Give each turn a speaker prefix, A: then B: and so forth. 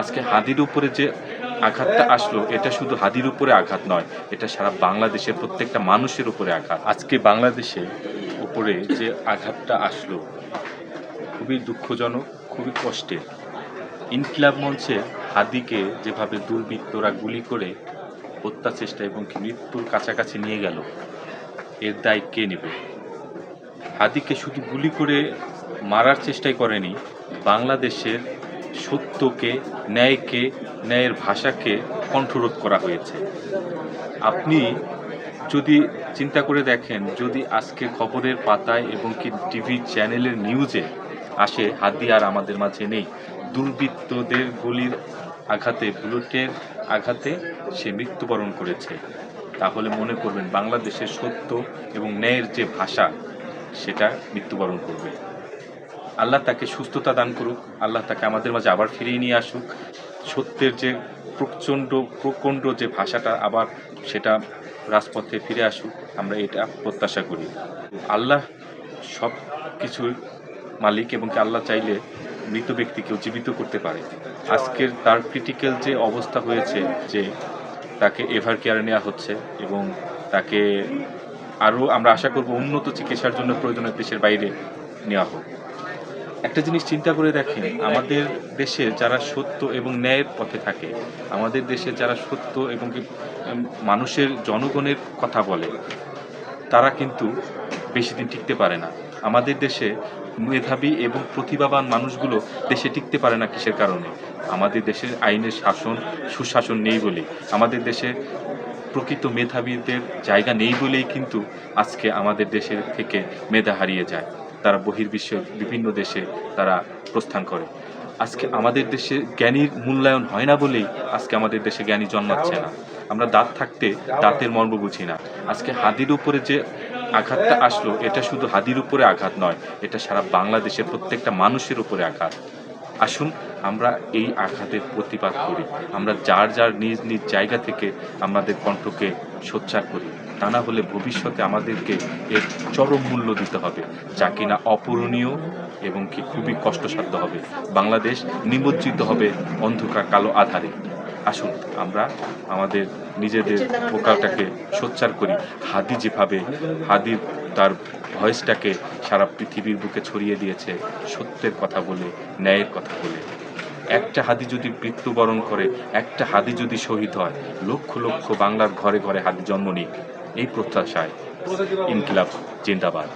A: আজকে হাদির উপরে যে আঘাতটা আসলো, এটা শুধু হাদির উপরে আঘাত নয়, এটা সারা বাংলাদেশের প্রত্যেকটা মানুষের উপরে আঘাত। আজকে বাংলাদেশে উপরে যে আঘাতটা আসলো, খুবই দুঃখজনক, খুবই কষ্টের। ইনকিলাব মঞ্চে হাদিকে যেভাবে দুর্বৃত্তরা গুলি করে হত্যা চেষ্টা এবং মৃত্যুর কাছাকাছি নিয়ে গেল, এর দায় কে নেবে? হাদিকে শুধু গুলি করে মারার চেষ্টাই করেনি, বাংলাদেশের সত্যকে, ন্যায়কে, ন্যায়ের ভাষাকে কণ্ঠরোধ করা হয়েছে। আপনি যদি চিন্তা করে দেখেন, যদি আজকে খবরের পাতায় এবং কি টিভি চ্যানেলের নিউজে আসে, হাদি আর আমাদের মাঝে নেই। দুর্বৃত্তদের গুলির আঘাতে, বুলেটের আঘাতে সে মৃত্যুবরণ করেছে। তাহলে মনে করবেন, বাংলাদেশের সত্য এবং ন্যায়ের যে ভাষা, সেটা মৃত্যুবরণ করবে। আল্লাহ তাকে সুস্থতা দান করুক, আল্লাহ তাকে আমাদের মাঝে আবার ফিরিয়ে নিয়ে আসুক। সত্যের যে প্রচণ্ড, প্রকণ্ড যে ভাষাটা আবার সেটা রাজপথে ফিরে আসুক, আমরা এটা প্রত্যাশা করি। আল্লাহ সব কিছুর মালিক এবং আল্লাহ চাইলে মৃত ব্যক্তিকেও জীবিত করতে পারে। আজকের তার ক্রিটিক্যাল যে অবস্থা হয়েছে যে তাকে এভার কেয়ারে নেওয়া হচ্ছে এবং তাকে আরও আমরা আশা করব উন্নত চিকিৎসার জন্য প্রয়োজনীয় দেশের বাইরে নেওয়া হোক। একটা জিনিস চিন্তা করে দেখেন, আমাদের দেশে যারা সত্য এবং ন্যায়ের পথে থাকে, আমাদের দেশে যারা সত্য এবং মানুষের জনগণের কথা বলে, তারা কিন্তু বেশি দিন টিকতে পারে না। আমাদের দেশে মেধাবী এবং প্রতিভাবান মানুষগুলো দেশে টিকতে পারে না কিসের কারণে? আমাদের দেশের আইনের শাসন, সুশাসন নেই বলে। আমাদের দেশে প্রকৃত মেধাবীদের জায়গা নেই বলেই কিন্তু আজকে আমাদের দেশের থেকে মেধা হারিয়ে যায়। তারা বহির্বিশ্বের বিভিন্ন দেশে তারা প্রস্থান করে। আজকে আমাদের দেশে জ্ঞানীর মূল্যায়ন হয় না বলেই আজকে আমাদের দেশে জ্ঞানী জন্মাচ্ছে না। আমরা দাঁত থাকতে দাঁতের মর্ম বুঝি না। আজকে হাদির উপরে যে আঘাতটা আসলো, এটা শুধু হাদির উপরে আঘাত নয়, এটা সারা বাংলাদেশের প্রত্যেকটা মানুষের উপরে আঘাত। আসুন, আমরা এই আঘাতের প্রতিবাদ করি। আমরা যার যার নিজ নিজ জায়গা থেকে আমাদের কণ্ঠকে সোচ্চার করি। তা না হলে ভবিষ্যতে আমাদেরকে এর চরম মূল্য দিতে হবে, যা কিনা অপূরণীয় এবং কি খুবই কষ্টসাধ্য হবে। বাংলাদেশ নিমজ্জিত হবে অন্ধকার কালো আধারে। আসুন, আমরা আমাদের নিজেদের পোকাটাকে সোচ্চার করি। হাদি যেভাবে হাদির তার ভয়েসটাকে সারা পৃথিবীর বুকে ছড়িয়ে দিয়েছে, সত্যের কথা বলে, ন্যায়ের কথা বলে। একটা হাদি যদি মৃত্যুবরণ করে, একটা হাদি যদি শহীদ হয়, লক্ষ লক্ষ বাংলার ঘরে ঘরে হাদি জন্ম নিক। এই প্রত্যাশায় ইনকিলাব জিন্দাবাদ।